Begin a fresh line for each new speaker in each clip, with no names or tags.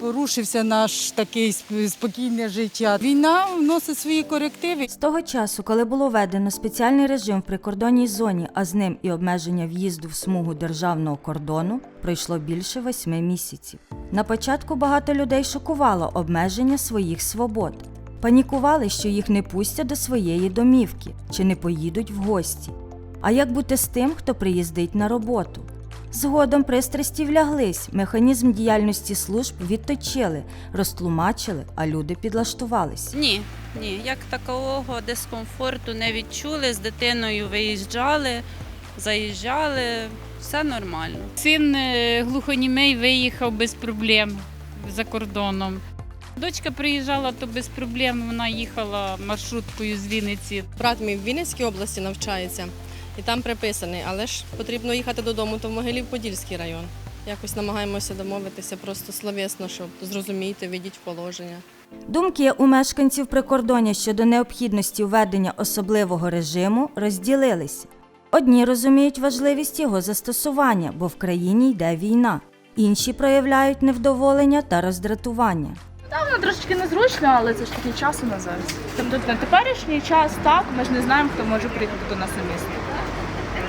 Порушився наш такий спокійне життя. Війна вносить свої корективи.
З того часу, коли було введено спеціальний режим в прикордонній зоні, а з ним і обмеження в'їзду в смугу державного кордону, пройшло більше восьми місяців. На початку багато людей шокувало обмеження своїх свобод. Панікували, що їх не пустять до своєї домівки чи не поїдуть в гості. А як бути з тим, хто приїздить на роботу? Згодом пристрасті вляглись, механізм діяльності служб відточили, розтлумачили, а люди підлаштувались.
Ні, ні, як такого дискомфорту не відчули. З дитиною виїжджали, заїжджали, все нормально.
Син е, глухонімий виїхав без проблем за кордоном. Дочка приїжджала, то без проблем вона їхала маршруткою з Вінниці.
Брат мій в Вінницькій області навчається і там приписаний, але ж потрібно їхати додому, то в Могилів-Подільський район. Якось намагаємося домовитися просто словесно, щоб зрозуміти, відіть в положення.
Думки у мешканців прикордоння щодо необхідності введення особливого режиму розділилися. Одні розуміють важливість його застосування, бо в країні йде війна. Інші проявляють невдоволення та роздратування.
Воно трошечки незручно, але це ж такий час у нас зараз. Тобто на теперішній час так, ми ж не знаємо, хто може приїхати до нас на місто.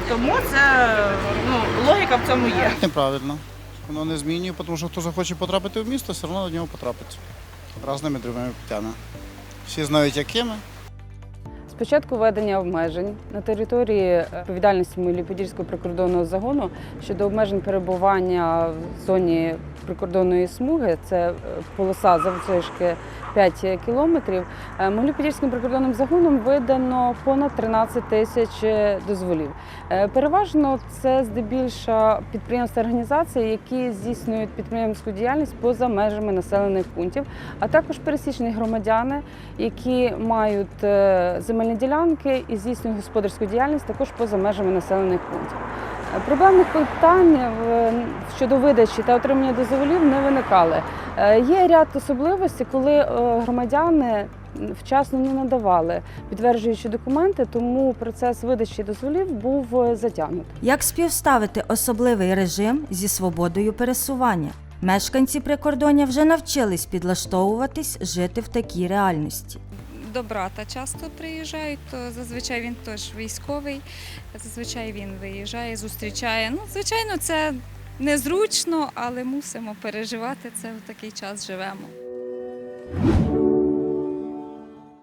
Тому це ну, логіка в цьому є.
Неправильно. Воно не змінює, тому що хто захоче потрапити в місто, все одно до нього потрапить. Разними другими путями. Всі знають, якими.
Спочатку введення обмежень на території е, відповідальності Меліподільського прикордонного загону щодо обмежень перебування в зоні прикордонної смуги, це е, полоса завширшки 5 кілометрів. е, прикордонним загоном видано понад 13 тисяч дозволів. Переважно це здебільшого підприємства організації, які здійснюють підприємську діяльність поза межами населених пунктів, а також пересічні громадяни, які мають е, земельні ділянки і здійснюють господарську діяльність також поза межами населених пунктів. Проблемних питань е, щодо видачі та отримання дозволів не виникали. Е, Є ряд особливостей, коли е, громадяни вчасно не надавали підтверджуючі документи, тому процес видачі дозволів був затягнутий.
Як співставити особливий режим зі свободою пересування? Мешканці прикордоння вже навчились підлаштовуватись жити в такій реальності.
До брата часто приїжджають, то зазвичай він теж військовий. Зазвичай він виїжджає, зустрічає. Ну, звичайно, це незручно, але мусимо переживати це в такий час живемо.